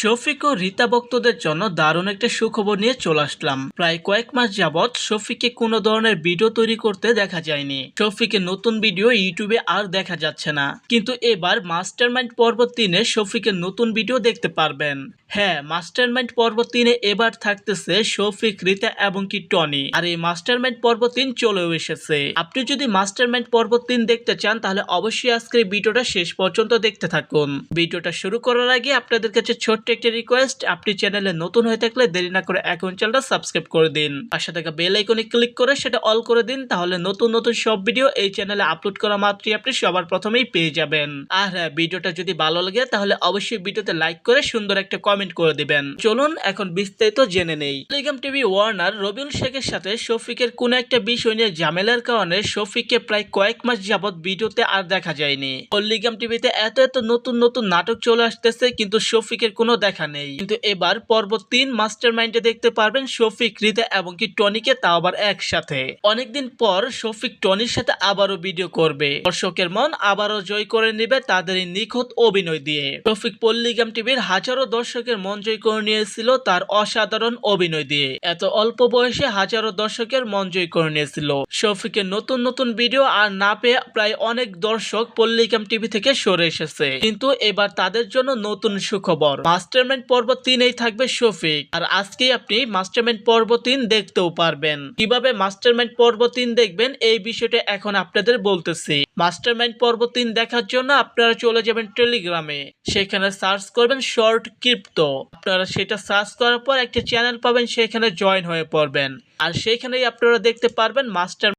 শফিক ও রীতা ভক্তদের জন্য দারুণ একটা সুখবর নিয়ে চলে আসলাম। প্রায় কয়েক মাস যাবৎ শফিককে কোনো ধরনের ভিডিও তৈরি করতে দেখা যায়নি। শফিকের নতুন ভিডিও ইউটিউবে আর দেখা যাচ্ছে না। কিন্তু এবার মাস্টারমাইন্ড পর্ব তিনে শফিকের নতুন ভিডিও দেখতে পারবেন। হ্যাঁ মাস্টারমাইন্ড পর্ব তিনে এবার থাকতেছে শফিক, রীতা এবং কি টনি। আর এই মাস্টারমাইন্ড পর্ব তিন চলেও এসেছে। আপনি যদি মাস্টারমাইন্ড পর্ব তিন দেখতে চান, তাহলে অবশ্যই আজকের এই ভিডিওটা শেষ পর্যন্ত দেখতে থাকুন। ভিডিওটা শুরু করার আগে আপনাদের কাছে ছোট্ট একটা রিকোয়েস্ট আপনি চ্যানেলে নতুন হয়ে থাকলে দেরি না করে এখন চ্যানেলটা সাবস্ক্রাইব করে দিন। পাশে থাকা বেল আইকনে ক্লিক করে সেটা অল করে দিন, তাহলে নতুন নতুন সব ভিডিও এই চ্যানেলে আপলোড করা মাত্রই আপনি সবার প্রথমেই পেয়ে যাবেন। আর হ্যাঁ ভিডিওটা যদি ভালো লাগে, তাহলে অবশ্যই ভিডিওতে লাইক করে সুন্দর একটা কমেন্ট করে দিবেন। চলুন এখন বিস্তারিত জেনে নেই। টেলিগ্রাম টিভি ওয়ার্নার রবিউল শেখের সাথে শফিকের কোন একটা বিষয় নিয়ে ঝামেলার কারণে শফিককে প্রায় কয়েক মাস যাবত ভিডিওতে আর দেখা যায়নি। পল্লিগ্রাম টিভিতে এত এত নতুন নতুন নাটক চলে আসতেছে, কিন্তু শফিকের কোনো দেখা নেই। কিন্তু এবার পর্ব তিন মাস্টার মাইন্ডে দেখতে পারবেন শফিক, রিতা এবং কি টনিকে, তাও আবার একসাথে। অনেকদিন পর শফিক টনির সাথে আবারও ভিডিও করবে। দর্শকের মন আবারও জয় করে নেবে তাদের নিখুঁত অভিনয় দিয়ে। শফিক পল্লিগ্রাম টিভির হাজারো দর্শকের মন জয় করে নিয়েছিল তার অসাধারণ অভিনয় দিয়ে। এত অল্প বয়সে হাজারো দর্শকের মন জয় করে নিয়েছিল। শফিকের নতুন নতুন ভিডিও আর না পেয়ে প্রায় অনেক দর্শক পল্লিগ্রাম টিভি থেকে সরে এসেছে। কিন্তু এবার তাদের জন্য নতুন সুখবর। মাস্টারমাইন্ড পর্ব তিনেই থাকবে শফিক। আর আজকেই আপনি মাস্টারমাইন্ড পর্ব তিন দেখতেও পারবেন। কীভাবে মাস্টারমাইন্ড পর্ব তিন দেখবেন এই বিষয়টা এখন আপনাদের বলতেছি। মাস্টারমাইন্ড পর্ব তিন দেখার জন্য আপনারা চলে যাবেন টেলিগ্রামে। সেখানে সার্চ করবেন শর্ট ক্রিপ্টো আপনারা সেটা সার্চ করার পর একটা চ্যানেল পাবেন, সেখানে জয়েন হয়ে পড়বেন। আর সেখানেই আপনারা দেখতে পারবেন মাস্টার